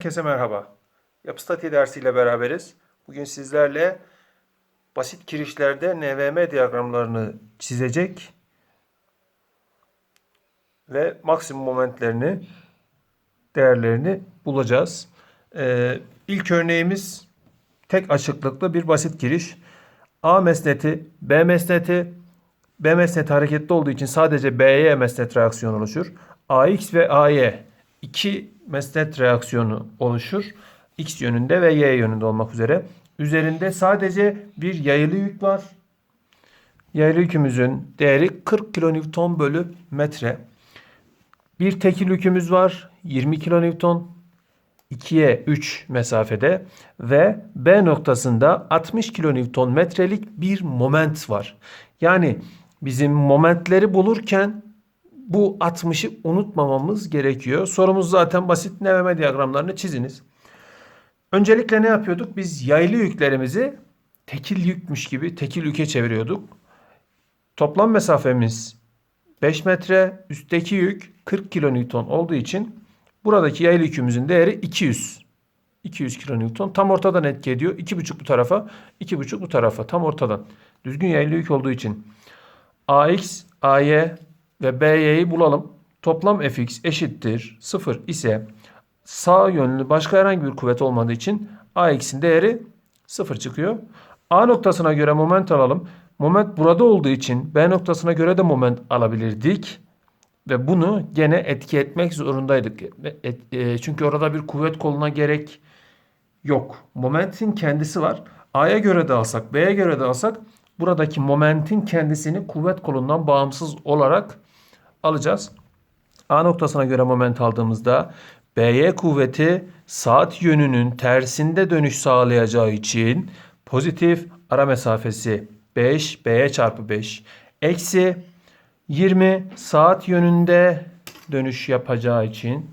Herkese merhaba. Yapı statiği dersiyle beraberiz. Bugün sizlerle basit kirişlerde NVM diyagramlarını çizecek ve maksimum momentlerini, değerlerini bulacağız. Ee, ilk örneğimiz tek açıklıklı bir basit kiriş. A mesneti, B mesneti, B mesneti hareketli olduğu için sadece BY mesnet reaksiyonu oluşur. AX ve AY iki mesnet reaksiyonu oluşur. X yönünde ve Y yönünde olmak üzere. Üzerinde sadece bir yayılı yük var. Yayılı yükümüzün değeri 40 kilonewton bölü metre. Bir tekil yükümüz var. 20 kilonewton. 2'ye 3 mesafede ve B noktasında 60 kilonewton metrelik bir moment var. Yani bizim momentleri bulurken bu 60'ı unutmamamız gerekiyor. Sorumuz zaten basit. NVM diyagramlarını çiziniz. Öncelikle ne yapıyorduk? Biz yaylı yüklerimizi tekil yükmüş gibi tekil yüke çeviriyorduk. Toplam mesafemiz 5 metre, üstteki yük 40 kilonewton olduğu için buradaki yaylı yükümüzün değeri 200. 200 kilonewton tam ortadan etki ediyor. 2,5 bu tarafa, 2,5 bu tarafa tam ortadan. Düzgün yaylı yük olduğu için AX, AY ve BY'yi bulalım. Toplam fx eşittir 0 ise sağ yönlü başka herhangi bir kuvvet olmadığı için AX'in değeri 0 çıkıyor. A noktasına göre moment alalım. Moment burada olduğu için B noktasına göre de moment alabilirdik. Ve bunu gene etki etmek zorundaydık. E, çünkü orada bir kuvvet koluna gerek yok. Momentin kendisi var. A'ya göre de alsak, B'ye göre de alsak buradaki momentin kendisini kuvvet kolundan bağımsız olarak alacağız. A noktasına göre moment aldığımızda BY kuvveti saat yönünün tersinde dönüş sağlayacağı için pozitif ara mesafesi 5 BY çarpı 5 eksi 20 saat yönünde dönüş yapacağı için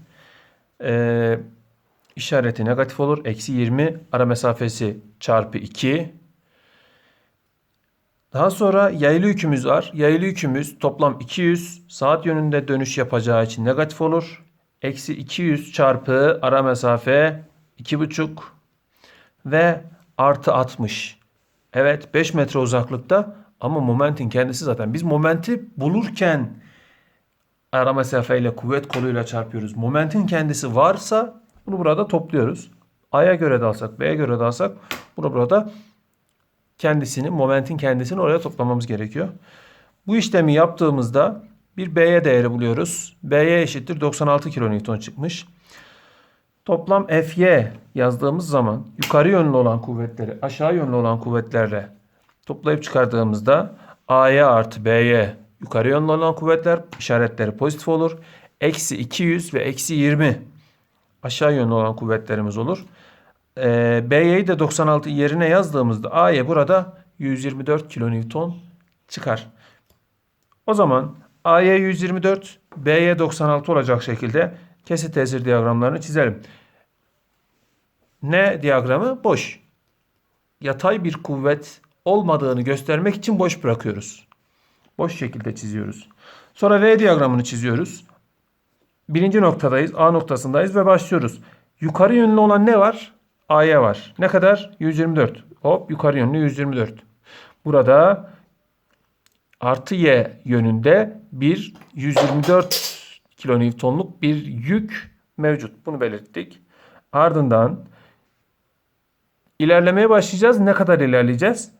e, işareti negatif olur. Eksi 20 ara mesafesi çarpı 2 daha sonra yaylı yükümüz var. Yaylı yükümüz toplam 200 saat yönünde dönüş yapacağı için negatif olur. Eksi 200 çarpı ara mesafe 2,5 ve artı 60. Evet 5 metre uzaklıkta ama momentin kendisi zaten. Biz momenti bulurken ara mesafeyle kuvvet koluyla çarpıyoruz. Momentin kendisi varsa bunu burada topluyoruz. A'ya göre de alsak, B'ye göre de alsak bunu burada kendisini, momentin kendisini oraya toplamamız gerekiyor. Bu işlemi yaptığımızda bir B'ye değeri buluyoruz. B'ye eşittir 96 kilonewton çıkmış. Toplam Fy yazdığımız zaman yukarı yönlü olan kuvvetleri aşağı yönlü olan kuvvetlerle toplayıp çıkardığımızda A'ya artı B'ye yukarı yönlü olan kuvvetler işaretleri pozitif olur. Eksi 200 ve eksi 20 aşağı yönlü olan kuvvetlerimiz olur. E, B'yi de 96 yerine yazdığımızda A'ya burada 124 kilonewton çıkar. O zaman A'ya 124, B'ye 96 olacak şekilde kesit tesir diyagramlarını çizelim. Ne diyagramı? Boş. Yatay bir kuvvet olmadığını göstermek için boş bırakıyoruz. Boş şekilde çiziyoruz. Sonra V diyagramını çiziyoruz. Birinci noktadayız. A noktasındayız ve başlıyoruz. Yukarı yönlü olan ne var? A'ya var. Ne kadar? 124. Hop yukarı yönlü 124. Burada artı Y yönünde bir 124 kilonewtonluk bir yük mevcut. Bunu belirttik. Ardından ilerlemeye başlayacağız. Ne kadar ilerleyeceğiz?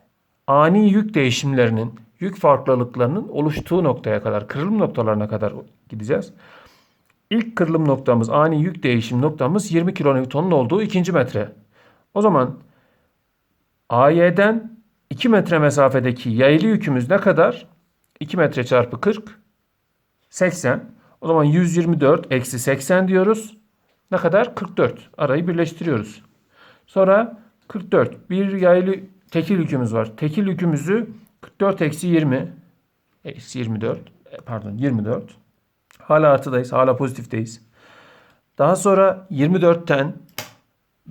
Ani yük değişimlerinin, yük farklılıklarının oluştuğu noktaya kadar, kırılım noktalarına kadar gideceğiz. İlk kırılım noktamız, ani yük değişim noktamız 20 kilonewtonun olduğu ikinci metre. O zaman AY'den 2 metre mesafedeki yaylı yükümüz ne kadar? 2 metre çarpı 40 80. O zaman 124 eksi 80 diyoruz. Ne kadar? 44. Arayı birleştiriyoruz. Sonra 44. Bir yaylı tekil yükümüz var. Tekil yükümüzü 44 eksi 20 eksi 24 e, pardon 24 Hala artıdayız. Hala pozitifteyiz. Daha sonra 24'ten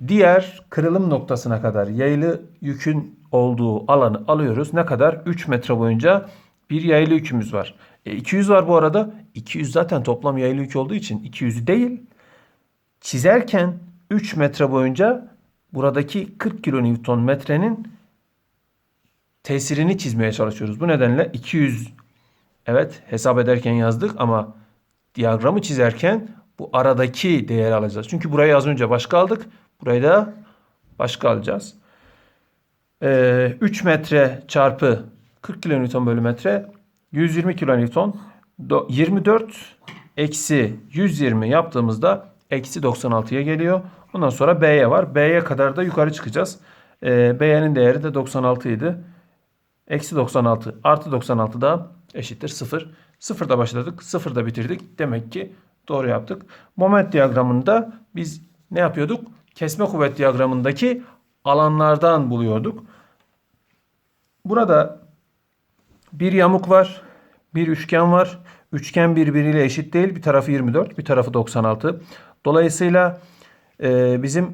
diğer kırılım noktasına kadar yaylı yükün olduğu alanı alıyoruz. Ne kadar? 3 metre boyunca bir yaylı yükümüz var. E, 200 var bu arada. 200 zaten toplam yaylı yük olduğu için 200'ü değil. Çizerken 3 metre boyunca buradaki 40 kilonewton metrenin tesirini çizmeye çalışıyoruz. Bu nedenle 200 evet hesap ederken yazdık ama diyagramı çizerken bu aradaki değeri alacağız. Çünkü burayı az önce başka aldık. Burayı da başka alacağız. Ee, 3 metre çarpı 40 kilonewton bölü metre 120 kilonewton. Do- 24 eksi 120 yaptığımızda eksi 96'ya geliyor. Ondan sonra B'ye var. B'ye kadar da yukarı çıkacağız. Ee, B'nin değeri de 96 idi. Eksi 96 artı 96 da eşittir 0. Sıfırda başladık. Sıfırda bitirdik. Demek ki doğru yaptık. Moment diyagramında biz ne yapıyorduk? Kesme kuvvet diyagramındaki alanlardan buluyorduk. Burada bir yamuk var. Bir üçgen var. Üçgen birbiriyle eşit değil. Bir tarafı 24, bir tarafı 96. Dolayısıyla e, bizim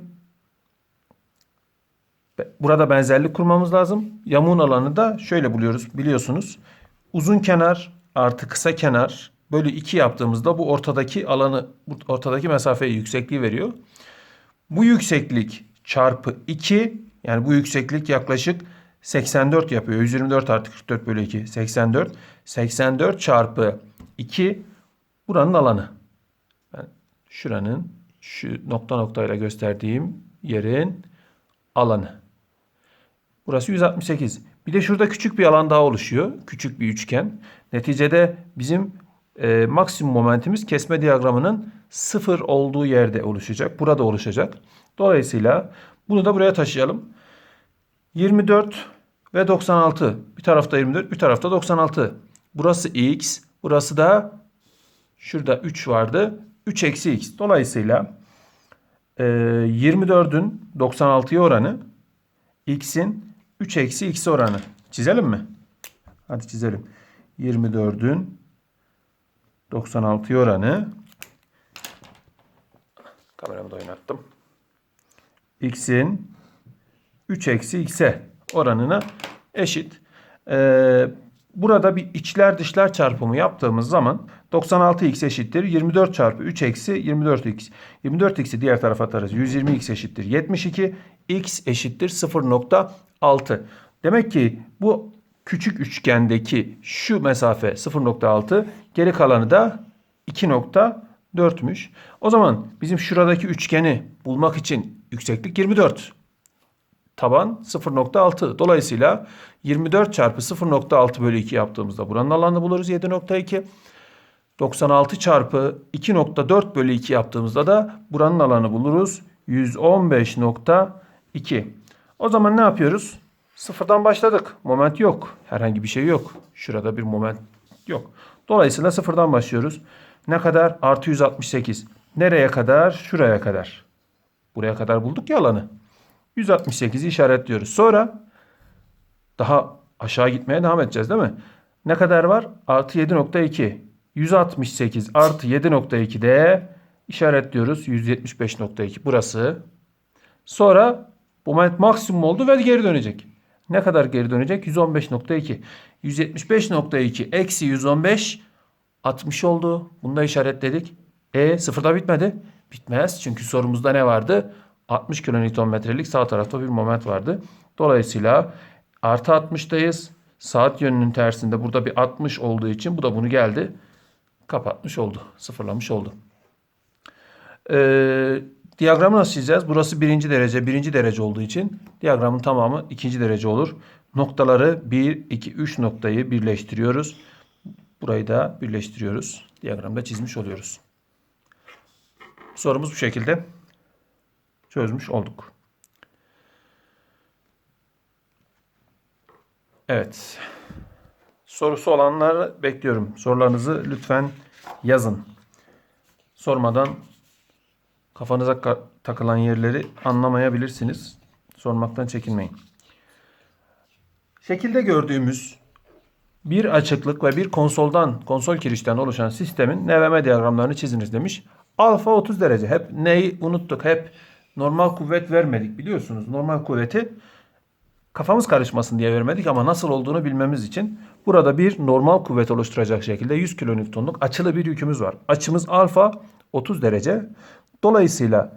burada benzerlik kurmamız lazım. Yamuğun alanı da şöyle buluyoruz. Biliyorsunuz. Uzun kenar artı kısa kenar bölü 2 yaptığımızda bu ortadaki alanı, ortadaki mesafeyi yüksekliği veriyor. Bu yükseklik çarpı 2 yani bu yükseklik yaklaşık 84 yapıyor. 124 artı 44 bölü 2 84. 84 çarpı 2 buranın alanı. Ben şuranın şu nokta noktayla gösterdiğim yerin alanı. Burası 168. Bir de şurada küçük bir alan daha oluşuyor. Küçük bir üçgen. Neticede bizim e, maksimum momentimiz kesme diyagramının sıfır olduğu yerde oluşacak. Burada oluşacak. Dolayısıyla bunu da buraya taşıyalım. 24 ve 96. Bir tarafta 24, bir tarafta 96. Burası x, burası da şurada 3 vardı. 3 eksi x. Dolayısıyla e, 24'ün 96'ya oranı x'in 3 eksi x oranı. Çizelim mi? Hadi çizelim. 24'ün 96'ya oranı kameramı da oynattım. x'in 3 eksi x'e oranına eşit. Ee, burada bir içler dışlar çarpımı yaptığımız zaman 96x eşittir 24 çarpı 3 eksi 24x. 24x'i diğer tarafa atarız. 120x eşittir 72. x eşittir 0.6. Demek ki bu küçük üçgendeki şu mesafe 0.6 geri kalanı da 2.4'müş. O zaman bizim şuradaki üçgeni bulmak için yükseklik 24 taban 0.6. Dolayısıyla 24 çarpı 0.6 bölü 2 yaptığımızda buranın alanını buluruz 7.2. 96 çarpı 2.4 bölü 2 yaptığımızda da buranın alanı buluruz. 115.2. O zaman ne yapıyoruz? Sıfırdan başladık. Moment yok. Herhangi bir şey yok. Şurada bir moment yok. Dolayısıyla sıfırdan başlıyoruz. Ne kadar? Artı 168. Nereye kadar? Şuraya kadar. Buraya kadar bulduk ya alanı. 168'i işaretliyoruz. Sonra daha aşağı gitmeye devam edeceğiz değil mi? Ne kadar var? Artı 7.2. 168 artı 7.2 de işaretliyoruz. 175.2 burası. Sonra moment maksimum oldu ve geri dönecek. Ne kadar geri dönecek? 115.2. 175.2 eksi 115 60 oldu. Bunu da işaretledik. E sıfırda bitmedi. Bitmez. Çünkü sorumuzda ne vardı? 60 kilonewtonmetrelik sağ tarafta bir moment vardı. Dolayısıyla artı 60'dayız. Saat yönünün tersinde burada bir 60 olduğu için bu da bunu geldi. Kapatmış oldu. Sıfırlamış oldu. Ee, diyagramı nasıl çizeceğiz? Burası birinci derece, birinci derece olduğu için diyagramın tamamı ikinci derece olur. Noktaları 1, 2, 3 noktayı birleştiriyoruz. Burayı da birleştiriyoruz. Diyagramda çizmiş oluyoruz. Sorumuz bu şekilde çözmüş olduk. Evet. Sorusu olanları bekliyorum. Sorularınızı lütfen yazın. Sormadan kafanıza ka- takılan yerleri anlamayabilirsiniz. Sormaktan çekinmeyin. Şekilde gördüğümüz bir açıklık ve bir konsoldan, konsol kirişten oluşan sistemin NVM diyagramlarını çiziniz demiş. Alfa 30 derece. Hep neyi unuttuk? Hep normal kuvvet vermedik biliyorsunuz. Normal kuvveti kafamız karışmasın diye vermedik ama nasıl olduğunu bilmemiz için burada bir normal kuvvet oluşturacak şekilde 100 kilonewtonluk açılı bir yükümüz var. Açımız alfa 30 derece. Dolayısıyla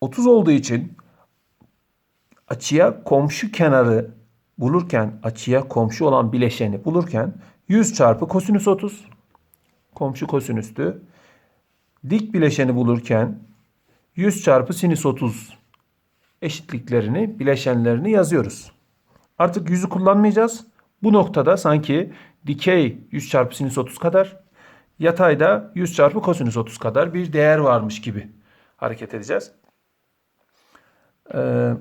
30 olduğu için açıya komşu kenarı bulurken, açıya komşu olan bileşeni bulurken 100 çarpı kosinüs 30 komşu kosinüstü. Dik bileşeni bulurken 100 çarpı sinüs 30 eşitliklerini, bileşenlerini yazıyoruz. Artık yüzü kullanmayacağız. Bu noktada sanki dikey 100 çarpı sinüs 30 kadar, yatayda 100 çarpı kosinüs 30 kadar bir değer varmış gibi hareket edeceğiz. Ee,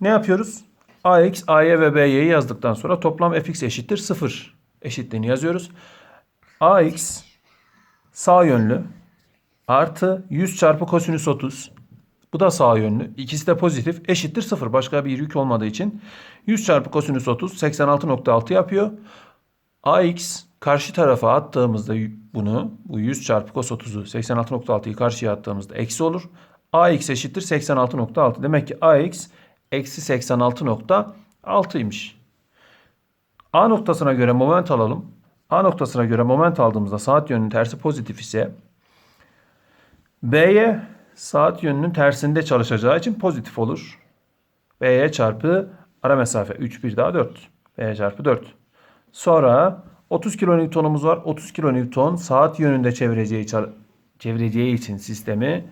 ne yapıyoruz? AX, AY ve BY'yi yazdıktan sonra toplam fx eşittir 0 eşitliğini yazıyoruz. AX sağ yönlü artı 100 çarpı kosinüs 30 bu da sağ yönlü. İkisi de pozitif. Eşittir 0. Başka bir yük olmadığı için 100 çarpı kosinüs 30 86.6 yapıyor. AX karşı tarafa attığımızda bunu bu 100 çarpı cos 30'u 86.6'yı karşıya attığımızda eksi olur. AX eşittir 86.6. Demek ki AX eksi 86.6'ymış. A noktasına göre moment alalım. A noktasına göre moment aldığımızda saat yönünün tersi pozitif ise B'ye saat yönünün tersinde çalışacağı için pozitif olur. B'ye çarpı ara mesafe 3 bir daha 4. B'ye çarpı 4. Sonra 30 kilonewtonumuz var. 30 kilonewton saat yönünde çevireceği, çevireceği için sistemi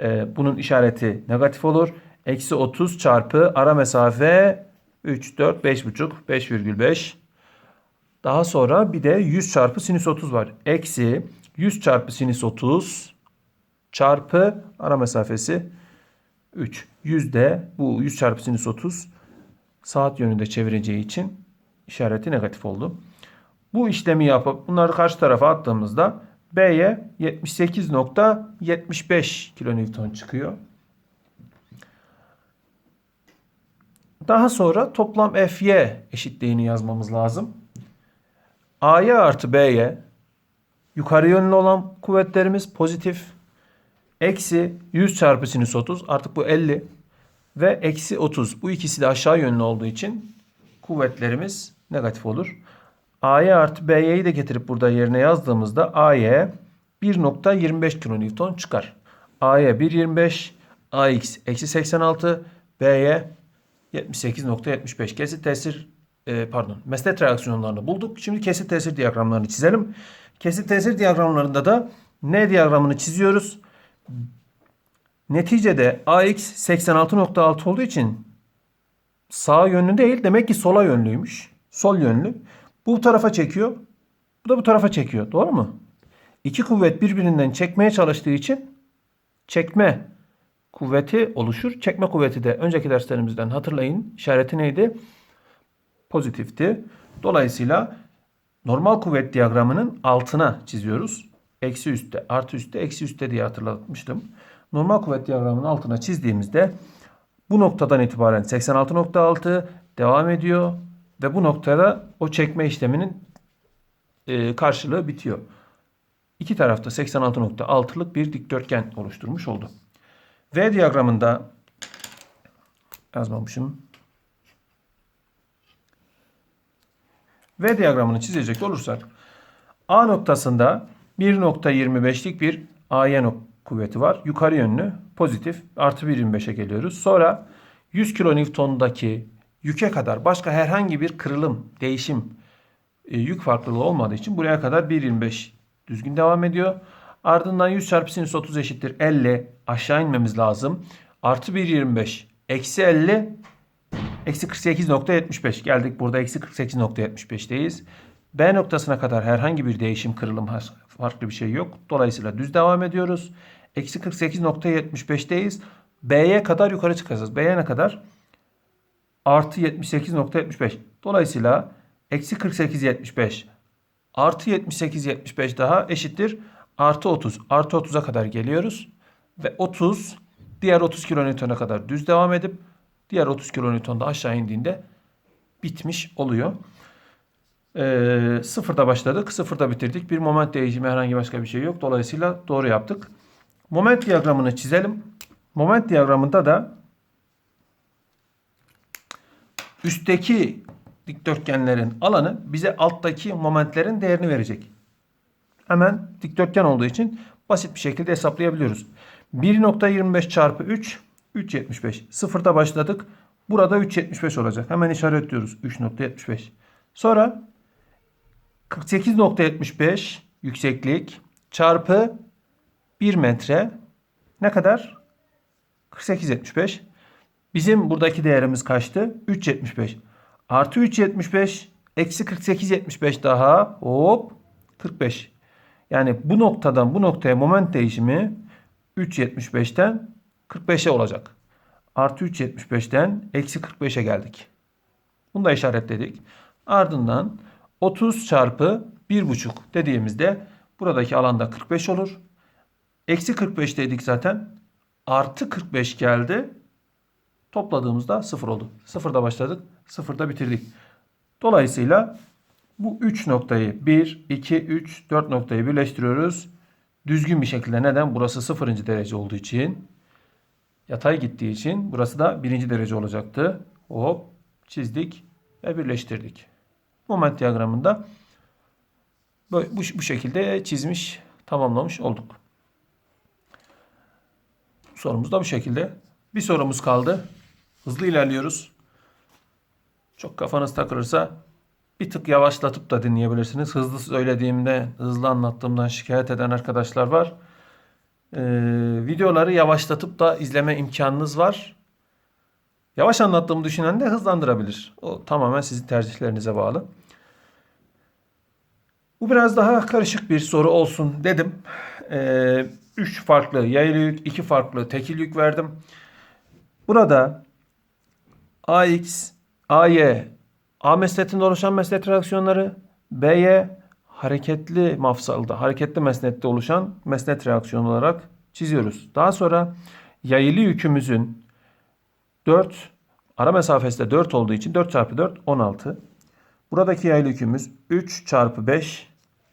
e, bunun işareti negatif olur. Eksi 30 çarpı ara mesafe 3, 4, 5,5, 5,5. Daha sonra bir de 100 çarpı sinüs 30 var. Eksi 100 çarpı sinüs 30 çarpı ara mesafesi 3. Yüzde bu 100 çarpı sinüs 30 saat yönünde çevireceği için işareti negatif oldu. Bu işlemi yapıp bunları karşı tarafa attığımızda B'ye 78.75 kilonewton çıkıyor. Daha sonra toplam Fy eşitliğini yazmamız lazım. A'ya artı B'ye yukarı yönlü olan kuvvetlerimiz pozitif. Eksi 100 çarpı sinüs 30 artık bu 50 ve eksi 30 bu ikisi de aşağı yönlü olduğu için kuvvetlerimiz negatif olur. A'ya artı B'yi de getirip burada yerine yazdığımızda A'ya 1.25 kilonewton çıkar. A'ya 1.25, AX eksi 86, B'ye 78.75 kesit tesir e, pardon mesnet reaksiyonlarını bulduk. Şimdi kesit tesir diyagramlarını çizelim. Kesit tesir diyagramlarında da N diyagramını çiziyoruz. Neticede AX 86.6 olduğu için sağ yönlü değil demek ki sola yönlüymüş. Sol yönlü. Bu tarafa çekiyor. Bu da bu tarafa çekiyor. Doğru mu? İki kuvvet birbirinden çekmeye çalıştığı için çekme kuvveti oluşur. Çekme kuvveti de önceki derslerimizden hatırlayın. İşareti neydi? Pozitifti. Dolayısıyla normal kuvvet diyagramının altına çiziyoruz. Eksi üstte, artı üstte, eksi üstte diye hatırlatmıştım. Normal kuvvet diyagramının altına çizdiğimizde bu noktadan itibaren 86.6 devam ediyor ve bu noktada o çekme işleminin e, karşılığı bitiyor. İki tarafta 86.6'lık bir dikdörtgen oluşturmuş oldu. V diyagramında yazmamışım. V diyagramını çizecek olursak A noktasında 1.25'lik bir AY kuvveti var. Yukarı yönlü pozitif artı 1.25'e geliyoruz. Sonra 100 kilonewtondaki yüke kadar başka herhangi bir kırılım, değişim, e, yük farklılığı olmadığı için buraya kadar 1.25 düzgün devam ediyor. Ardından 100 çarpı sinüs 30 eşittir 50 aşağı inmemiz lazım. Artı 1.25 eksi 50 eksi 48.75 geldik burada eksi 48.75'teyiz. B noktasına kadar herhangi bir değişim kırılım farklı bir şey yok. Dolayısıyla düz devam ediyoruz. Eksi 48.75'teyiz. B'ye kadar yukarı çıkacağız. B'ye ne kadar? Artı 78.75. Dolayısıyla eksi 48.75 artı 78.75 daha eşittir. Artı 30. Artı 30'a kadar geliyoruz. Ve 30 diğer 30 kilonewton'a kadar düz devam edip diğer 30 kilonewtonda aşağı indiğinde bitmiş oluyor. Ee, sıfırda başladık. Sıfırda bitirdik. Bir moment değişimi herhangi başka bir şey yok. Dolayısıyla doğru yaptık. Moment diyagramını çizelim. Moment diyagramında da üstteki dikdörtgenlerin alanı bize alttaki momentlerin değerini verecek. Hemen dikdörtgen olduğu için basit bir şekilde hesaplayabiliyoruz. 1.25 çarpı 3 3.75. Sıfırda başladık. Burada 3.75 olacak. Hemen işaretliyoruz. 3.75. Sonra 48.75 yükseklik çarpı 1 metre ne kadar? 48.75. Bizim buradaki değerimiz kaçtı? 3.75. Artı 3.75 eksi 48.75 daha hop 45. Yani bu noktadan bu noktaya moment değişimi 3.75'ten 45'e olacak. Artı 3.75'ten eksi 45'e geldik. Bunu da işaretledik. Ardından 30 çarpı 1,5 dediğimizde buradaki alanda 45 olur. Eksi 45 dedik zaten. Artı 45 geldi. Topladığımızda 0 oldu. Sıfırda başladık. Sıfırda bitirdik. Dolayısıyla bu 3 noktayı 1, 2, 3, 4 noktayı birleştiriyoruz. Düzgün bir şekilde neden? Burası 0. derece olduğu için. Yatay gittiği için burası da 1. derece olacaktı. Hop çizdik ve birleştirdik. Moment diyagramında bu, bu, bu şekilde çizmiş, tamamlamış olduk. Sorumuz da bu şekilde. Bir sorumuz kaldı. Hızlı ilerliyoruz. Çok kafanız takılırsa bir tık yavaşlatıp da dinleyebilirsiniz. Hızlı söylediğimde, hızlı anlattığımdan şikayet eden arkadaşlar var. Ee, videoları yavaşlatıp da izleme imkanınız var. Yavaş anlattığımı düşünen de hızlandırabilir. O tamamen sizin tercihlerinize bağlı. Bu biraz daha karışık bir soru olsun dedim. 3 ee, farklı yaylı yük, 2 farklı tekil yük verdim. Burada AX, AY, A mesnetinde oluşan mesnet reaksiyonları, B'ye hareketli mafsalda, hareketli mesnette oluşan mesnet reaksiyonu olarak çiziyoruz. Daha sonra yayılı yükümüzün 4, ara mesafesi de 4 olduğu için 4 çarpı 4 16. Buradaki yaylı yükümüz 3 çarpı 5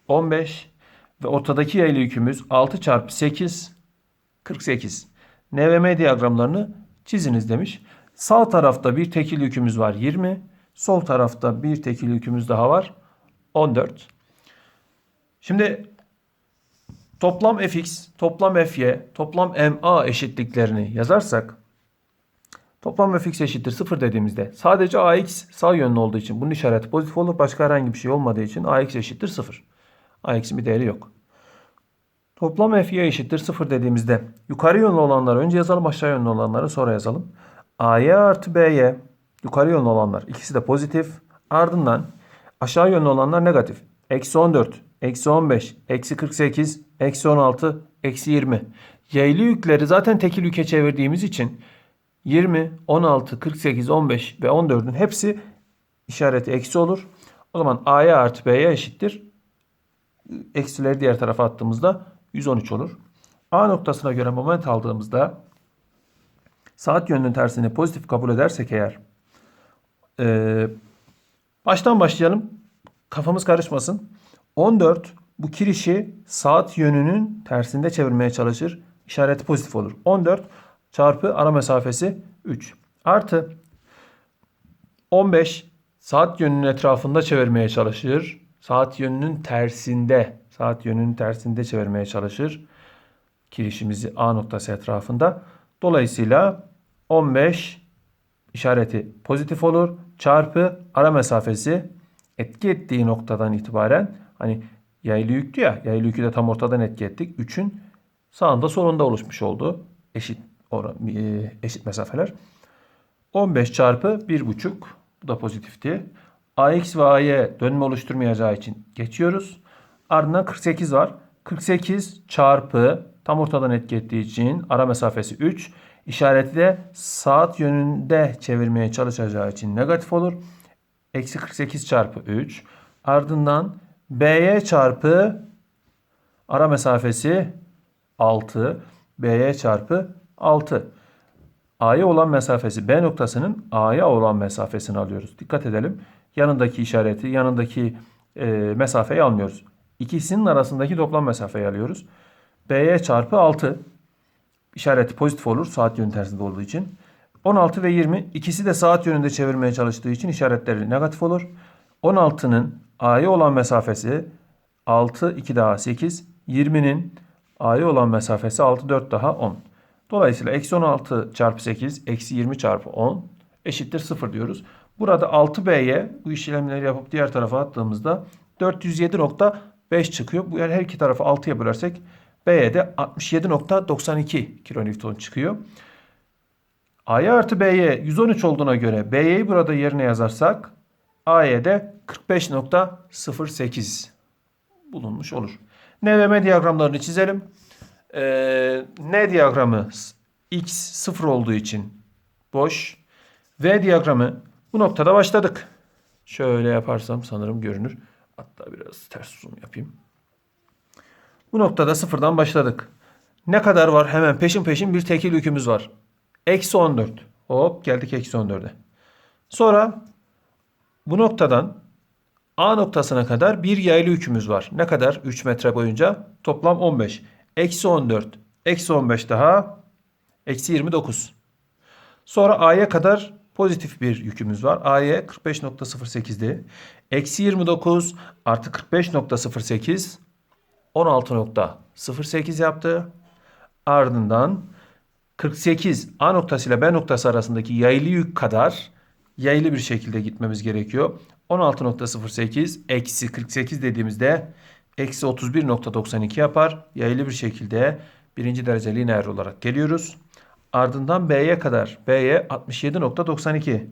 15 ve ortadaki yaylı yükümüz 6 çarpı 8 48. NVM diyagramlarını çiziniz demiş. Sağ tarafta bir tekil yükümüz var 20. Sol tarafta bir tekil yükümüz daha var 14. Şimdi toplam fx, toplam fy, toplam ma eşitliklerini yazarsak toplam fx eşittir 0 dediğimizde sadece ax sağ yönlü olduğu için bunun işareti pozitif olur. Başka herhangi bir şey olmadığı için ax eşittir 0. ax'in bir değeri yok. Toplam fy eşittir 0 dediğimizde yukarı yönlü olanları önce yazalım aşağı yönlü olanları sonra yazalım. a'ya artı b'ye yukarı yönlü olanlar ikisi de pozitif. Ardından aşağı yönlü olanlar negatif. Eksi 14, eksi 15, eksi 48, eksi 16, eksi 20. Yaylı yükleri zaten tekil yüke çevirdiğimiz için 20, 16, 48, 15 ve 14'ün hepsi işareti eksi olur. O zaman A'ya artı B'ye eşittir. Eksileri diğer tarafa attığımızda 113 olur. A noktasına göre moment aldığımızda saat yönünün tersini pozitif kabul edersek eğer e, baştan başlayalım. Kafamız karışmasın. 14 bu kirişi saat yönünün tersinde çevirmeye çalışır. İşareti pozitif olur. 14 çarpı ara mesafesi 3. Artı 15 saat yönünün etrafında çevirmeye çalışır. Saat yönünün tersinde, saat yönünün tersinde çevirmeye çalışır. Kirişimizi A noktası etrafında. Dolayısıyla 15 işareti pozitif olur. Çarpı ara mesafesi etki ettiği noktadan itibaren hani yaylı yüktü ya. Yaylı yükü de tam ortadan etki ettik. 3'ün sağında solunda oluşmuş oldu. Eşit oran, e, eşit mesafeler. 15 çarpı 1,5 bu da pozitifti. AX ve AY dönme oluşturmayacağı için geçiyoruz. Ardından 48 var. 48 çarpı tam ortadan etki ettiği için ara mesafesi 3. İşareti de saat yönünde çevirmeye çalışacağı için negatif olur. Eksi 48 çarpı 3. Ardından BY çarpı ara mesafesi 6. BY çarpı 6. A'ya olan mesafesi B noktasının A'ya olan mesafesini alıyoruz. Dikkat edelim. Yanındaki işareti, yanındaki e, mesafeyi almıyoruz. İkisinin arasındaki toplam mesafeyi alıyoruz. B'ye çarpı 6. İşareti pozitif olur saat yönü tersinde olduğu için. 16 ve 20 ikisi de saat yönünde çevirmeye çalıştığı için işaretleri negatif olur. 16'nın A'ya olan mesafesi 6, 2 daha 8. 20'nin A'ya olan mesafesi 6 4 daha 10. Dolayısıyla eksi 16 çarpı 8 eksi 20 çarpı 10 eşittir 0 diyoruz. Burada 6B'ye bu işlemleri yapıp diğer tarafa attığımızda 407.5 çıkıyor. Bu yani her iki tarafı 6'ya bölersek B'ye de 67.92 kilonewton çıkıyor. A'ya artı B'ye 113 olduğuna göre B'yi burada yerine yazarsak A'ya de 45.08 bulunmuş olur. N ve M diyagramlarını çizelim. Ee, N diyagramı X 0 olduğu için boş. V diyagramı bu noktada başladık. Şöyle yaparsam sanırım görünür. Hatta biraz ters zoom yapayım. Bu noktada sıfırdan başladık. Ne kadar var? Hemen peşin peşin bir tekil yükümüz var. Eksi 14. Hop geldik eksi 14'e. Sonra bu noktadan A noktasına kadar bir yaylı yükümüz var. Ne kadar? 3 metre boyunca. Toplam 15. Eksi 14. Eksi 15 daha. Eksi 29. Sonra A'ya kadar pozitif bir yükümüz var. A'ya 45.08'di. Eksi 29 artı 45.08 16.08 yaptı. Ardından 48 A noktası ile B noktası arasındaki yaylı yük kadar yaylı bir şekilde gitmemiz gerekiyor. 16.08 eksi 48 dediğimizde eksi 31.92 yapar. Yaylı bir şekilde birinci derece lineer olarak geliyoruz. Ardından B'ye kadar. B'ye 67.92.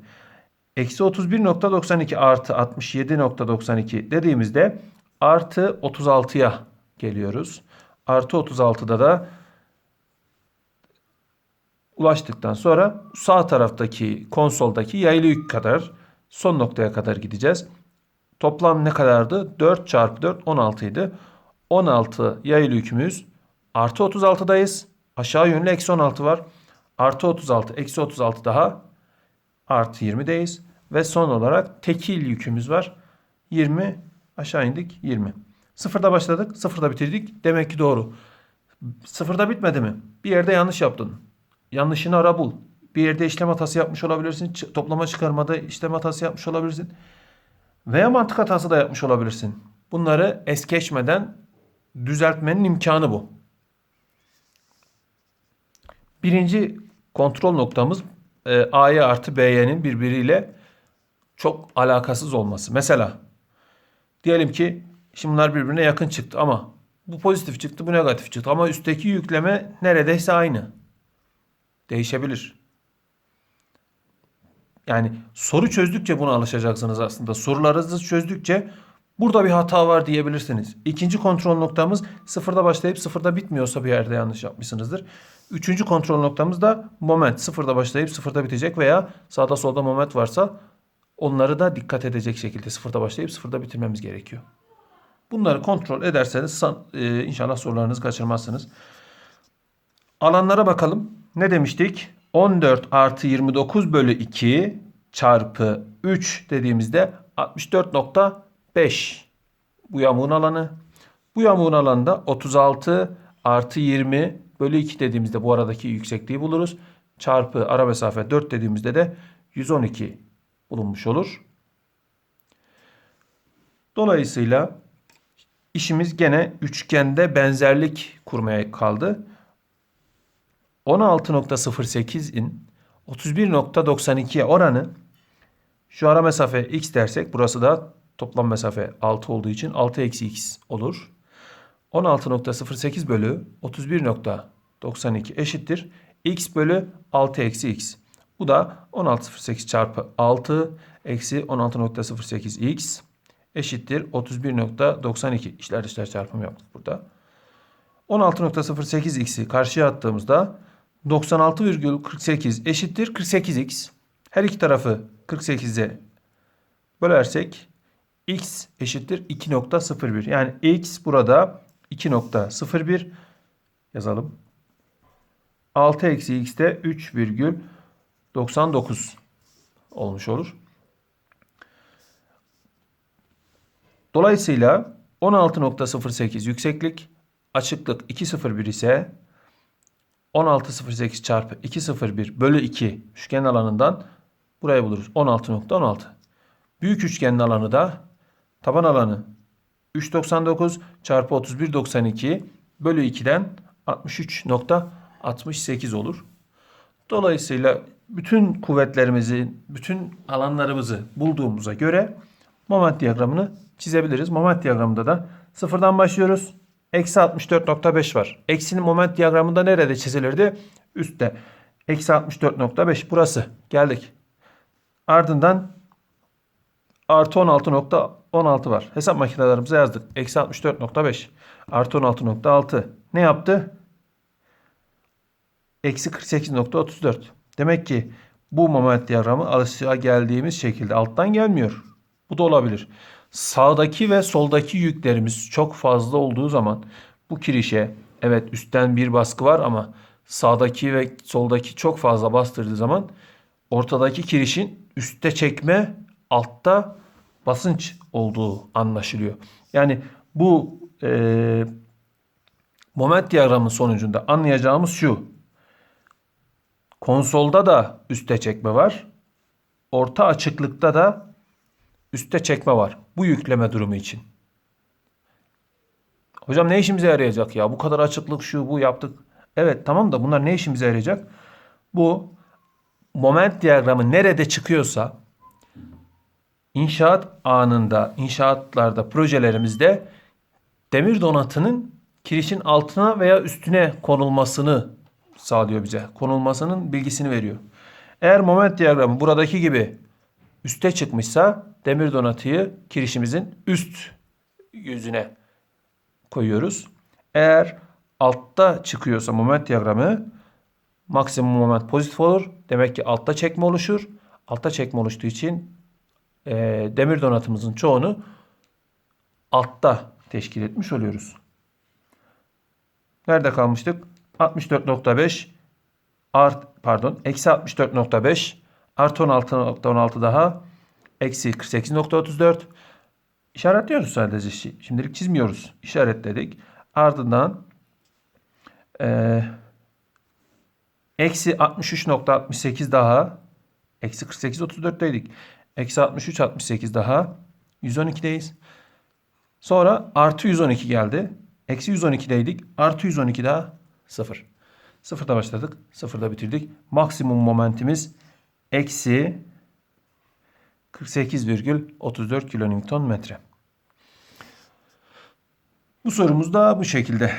Eksi 31.92 artı 67.92 dediğimizde artı 36'ya geliyoruz. Artı 36'da da ulaştıktan sonra sağ taraftaki konsoldaki yaylı yük kadar son noktaya kadar gideceğiz. Toplam ne kadardı? 4 çarpı 4 16 idi. 16 yaylı yükümüz artı 36'dayız. Aşağı yönlü eksi 16 var. Artı 36 eksi 36 daha artı 20'deyiz. Ve son olarak tekil yükümüz var. 20 aşağı indik 20. Sıfırda başladık sıfırda bitirdik. Demek ki doğru. Sıfırda bitmedi mi? Bir yerde yanlış yaptın. Yanlışını ara bul. Bir yerde işlem hatası yapmış olabilirsin. Toplama çıkarmada işlem hatası yapmış olabilirsin. Veya mantık hatası da yapmış olabilirsin. Bunları es geçmeden düzeltmenin imkanı bu. Birinci kontrol noktamız e, A'ya artı B'ye'nin birbiriyle çok alakasız olması. Mesela diyelim ki şimdi bunlar birbirine yakın çıktı ama bu pozitif çıktı bu negatif çıktı ama üstteki yükleme neredeyse aynı. Değişebilir. Yani soru çözdükçe buna alışacaksınız aslında. Sorularınızı çözdükçe burada bir hata var diyebilirsiniz. İkinci kontrol noktamız sıfırda başlayıp sıfırda bitmiyorsa bir yerde yanlış yapmışsınızdır. Üçüncü kontrol noktamız da moment. Sıfırda başlayıp sıfırda bitecek veya sağda solda moment varsa onları da dikkat edecek şekilde sıfırda başlayıp sıfırda bitirmemiz gerekiyor. Bunları kontrol ederseniz e, inşallah sorularınızı kaçırmazsınız. Alanlara bakalım. Ne demiştik? 14 artı 29 bölü 2 çarpı 3 dediğimizde 64.5 bu yamuğun alanı. Bu yamuğun alanında 36 artı 20 bölü 2 dediğimizde bu aradaki yüksekliği buluruz. Çarpı ara mesafe 4 dediğimizde de 112 bulunmuş olur. Dolayısıyla işimiz gene üçgende benzerlik kurmaya kaldı. 16.08'in 31.92'ye oranı şu ara mesafe x dersek burası da toplam mesafe 6 olduğu için 6 eksi x olur. 16.08 bölü 31.92 eşittir. x bölü 6 eksi x. Bu da 16.08 çarpı 6 eksi 16.08 x eşittir 31.92. İşler dışlar çarpımı yaptık burada. 16.08 x'i karşıya attığımızda 96,48 eşittir 48x. Her iki tarafı 48'e bölersek x eşittir 2.01. Yani x burada 2.01 yazalım. 6 eksi x de 3,99 olmuş olur. Dolayısıyla 16.08 yükseklik, açıklık 2.01 ise 16.08 çarpı 2.01 bölü 2 üçgen alanından burayı buluruz. 16.16. Büyük üçgenin alanı da taban alanı 3.99 çarpı 31.92 bölü 2'den 63.68 olur. Dolayısıyla bütün kuvvetlerimizi, bütün alanlarımızı bulduğumuza göre moment diyagramını çizebiliriz. Moment diyagramında da sıfırdan başlıyoruz. Eksi 64.5 var. Eksinin moment diyagramında nerede çizilirdi? Üstte. Eksi 64.5 burası. Geldik. Ardından artı 16.16 var. Hesap makinelerimize yazdık. Eksi 64.5 artı 16.6 ne yaptı? Eksi 48.34. Demek ki bu moment diyagramı alışığa geldiğimiz şekilde alttan gelmiyor. Bu da olabilir. Sağdaki ve soldaki yüklerimiz çok fazla olduğu zaman bu kirişe evet üstten bir baskı var ama sağdaki ve soldaki çok fazla bastırdığı zaman ortadaki kirişin üstte çekme altta basınç olduğu anlaşılıyor. Yani bu e, moment diyagramın sonucunda anlayacağımız şu. Konsolda da üste çekme var. Orta açıklıkta da üste çekme var. Bu yükleme durumu için. Hocam ne işimize yarayacak ya? Bu kadar açıklık şu bu yaptık. Evet tamam da bunlar ne işimize yarayacak? Bu moment diyagramı nerede çıkıyorsa inşaat anında, inşaatlarda, projelerimizde demir donatının kirişin altına veya üstüne konulmasını sağlıyor bize. Konulmasının bilgisini veriyor. Eğer moment diyagramı buradaki gibi üste çıkmışsa demir donatıyı kirişimizin üst yüzüne koyuyoruz. Eğer altta çıkıyorsa moment diyagramı maksimum moment pozitif olur. Demek ki altta çekme oluşur. Altta çekme oluştuğu için e, demir donatımızın çoğunu altta teşkil etmiş oluyoruz. Nerede kalmıştık? 64.5 art pardon eksi 64.5 artı 16.16 daha eksi 48.34 işaretliyoruz sadece. Şi- Şimdilik çizmiyoruz. İşaretledik. Ardından eee eksi 63.68 daha eksi 48.34'teydik. Eksi 63.68 daha 112'deyiz. Sonra artı 112 geldi. Eksi 112'deydik. Artı 112 daha 0. Sıfırda başladık. Sıfırda bitirdik. Maksimum momentimiz eksi 48,34 kilonewton metre. Bu sorumuz da bu şekilde.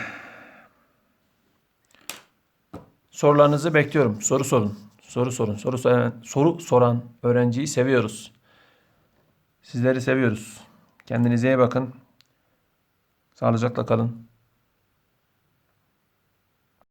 Sorularınızı bekliyorum. Soru sorun. Soru sorun. Soru soran, soru soran öğrenciyi seviyoruz. Sizleri seviyoruz. Kendinize iyi bakın. Sağlıcakla kalın.